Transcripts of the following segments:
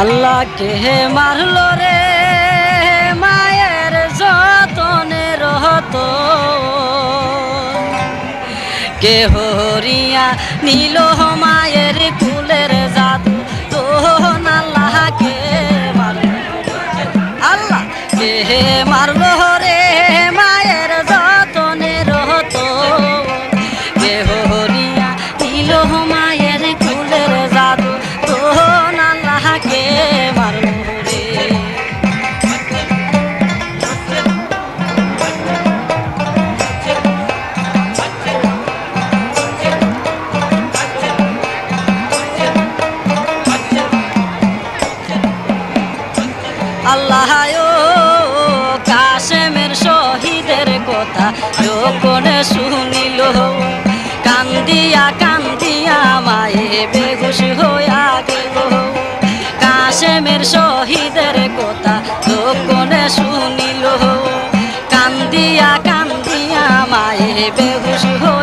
আল্লাহকে মারলো রে, মায়ের যতনে রহত। কে হরিয়া নীল মায়ের কুলের জাদু তোহন আল্লাহকে মারলো। আল্লাহ কে মারলো শুনিল কান্দিয়া কান্দিয়া মায়ে বেগুস হইয়া গেল কাশেমের শহীদের কথা লোকনে শুনিল কান্দিয়া কান্দিয়া মায়ে বেগুস হইয়া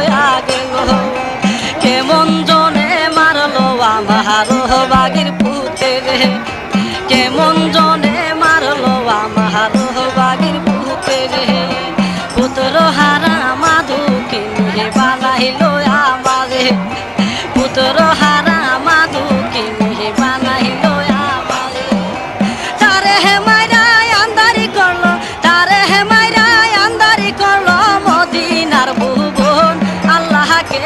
বানাইলো আমারে। পুত্র হারা মাধু কিনে বানাইলো আমারে। তারে হে মাইরাই আন্দারি করল, তারে হে মাইরাই আন্দারি করল মদিনার ভুবন। আল্লাহকে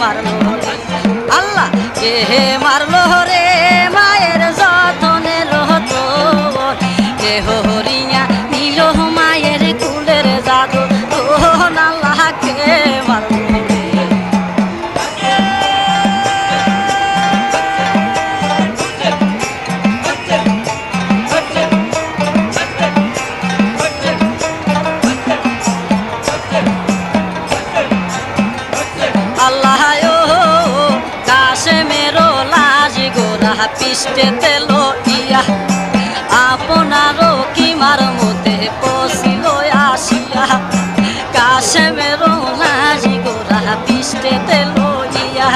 মারলো আল্লাহ কে মারলো পিষ্টে তেল ইয়া আপনারও কি মার মতে পশিল আসিয়া? কাশে মেরো লাজ গোরা পিষ্টে তেল ইয়া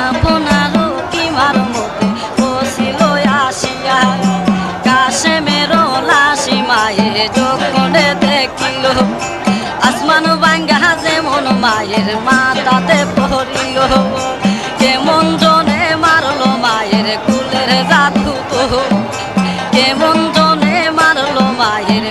আপনারও কি মার মতে পশিল আসিয়া? কাশে মেরো লাশি মায়ে যখন দেখিল, আসমান বাঙ্গা যেমন মায়ের মাতাতে কেমন জনে মারলো মায়ের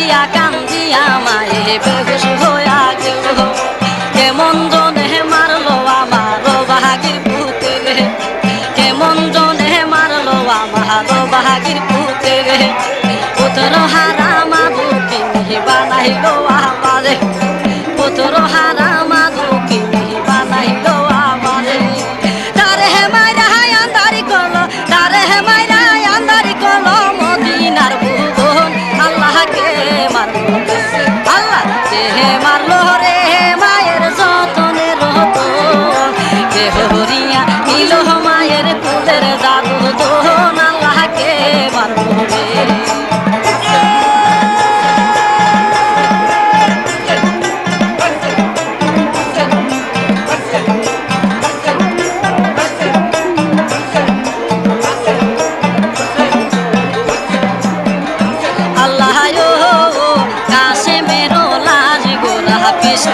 কান্দিয়া কান্দিয়া, মায়ে বেহুশ হইয়া গেল। কেমন জনে মারলো আমার বাহাগির পুতরে? কেমন জনে মারলো আমার বাহাগির পুতরে? পুতর হারা মাদুর কিনি বানাইলো আমারে। পুতর হারা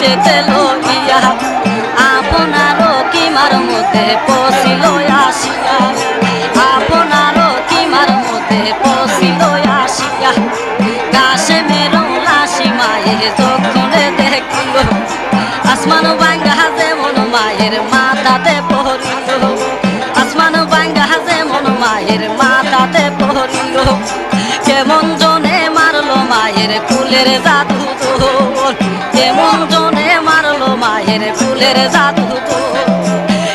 পৃষ্ঠেতে লইয়া, আপনারও কিমার মধ্যে পশিল আসিয়া, আপনারও কিমার মধ্যে পশিল আসিয়া গাছে মেরো লাসি মায়ের যখনে দেখিল, আসমান বাঙ্গা যেমন মায়ের মাথাতে পড়িল, আসমান বাঙ্গা যেমন মায়ের মাথাতে পড়িল, কেমন জনে মারলো মায়ের কুলের জাদু তোর কেমন জনে মারলো মায়ের কুলের জাদু তোর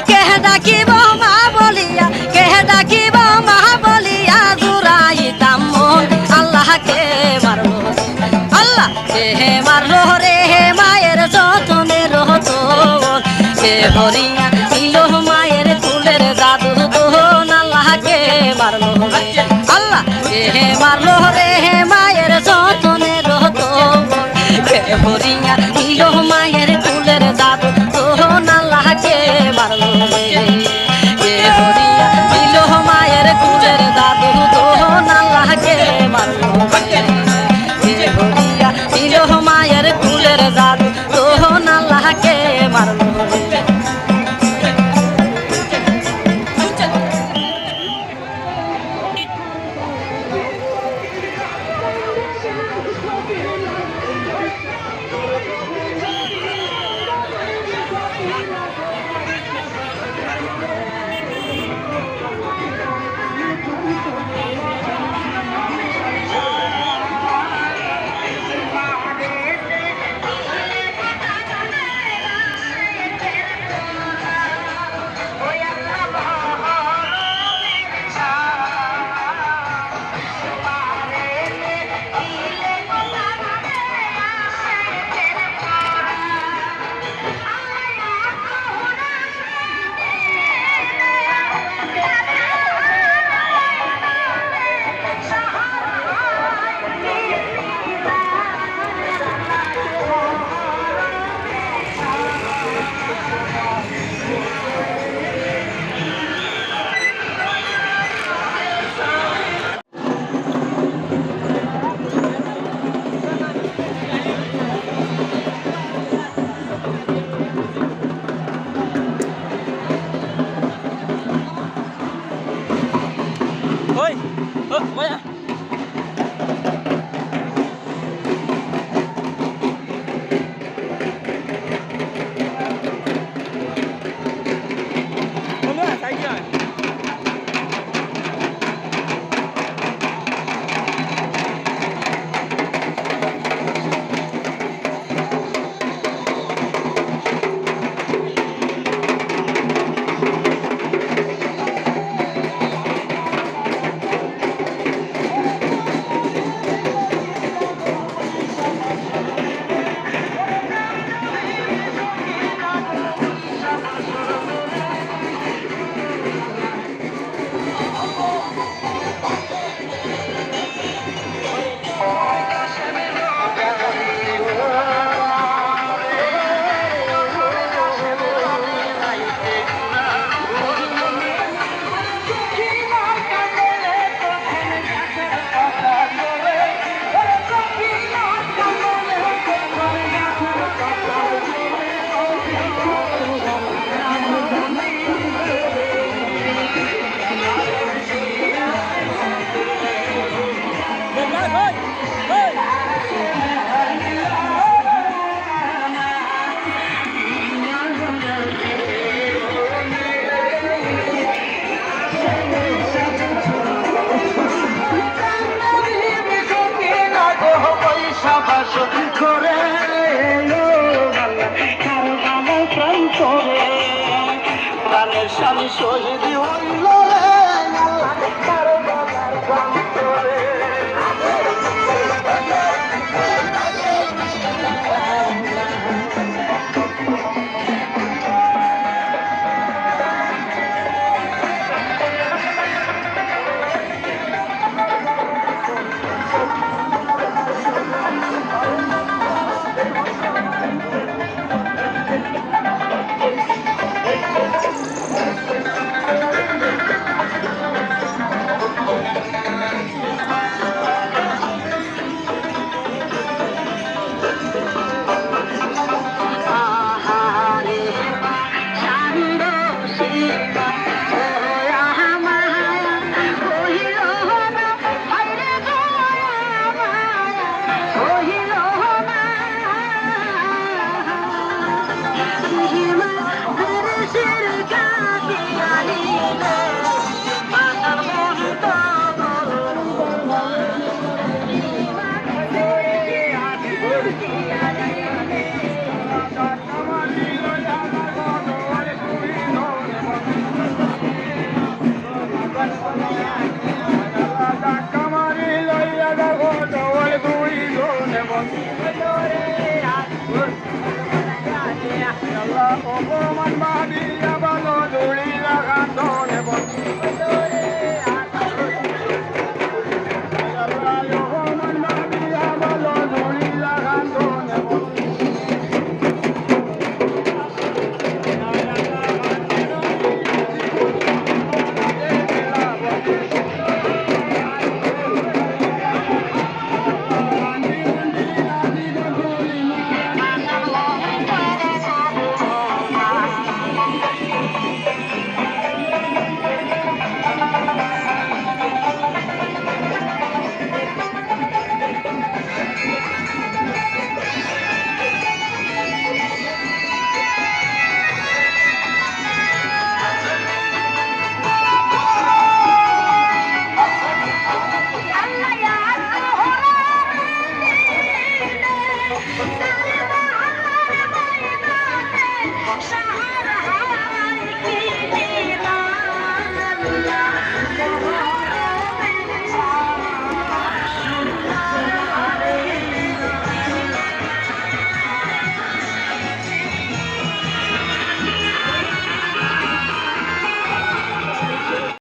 কে ডাকিব মা বলিয়া কে ডাকিব মা বলিয়া জুরাইতাম মন। আল্লাহকে মারলো আল্লাহ কে মারলো রে মায়ের যতনে রহত। কে হরিয়া দিল মায়ের কুলের জাদু তোন আল্লাহকে মারলো আল্লাহ কে মারলো হরিয়া দিল ơi ơ ơ স্বামী শহীদ হইল। Bye.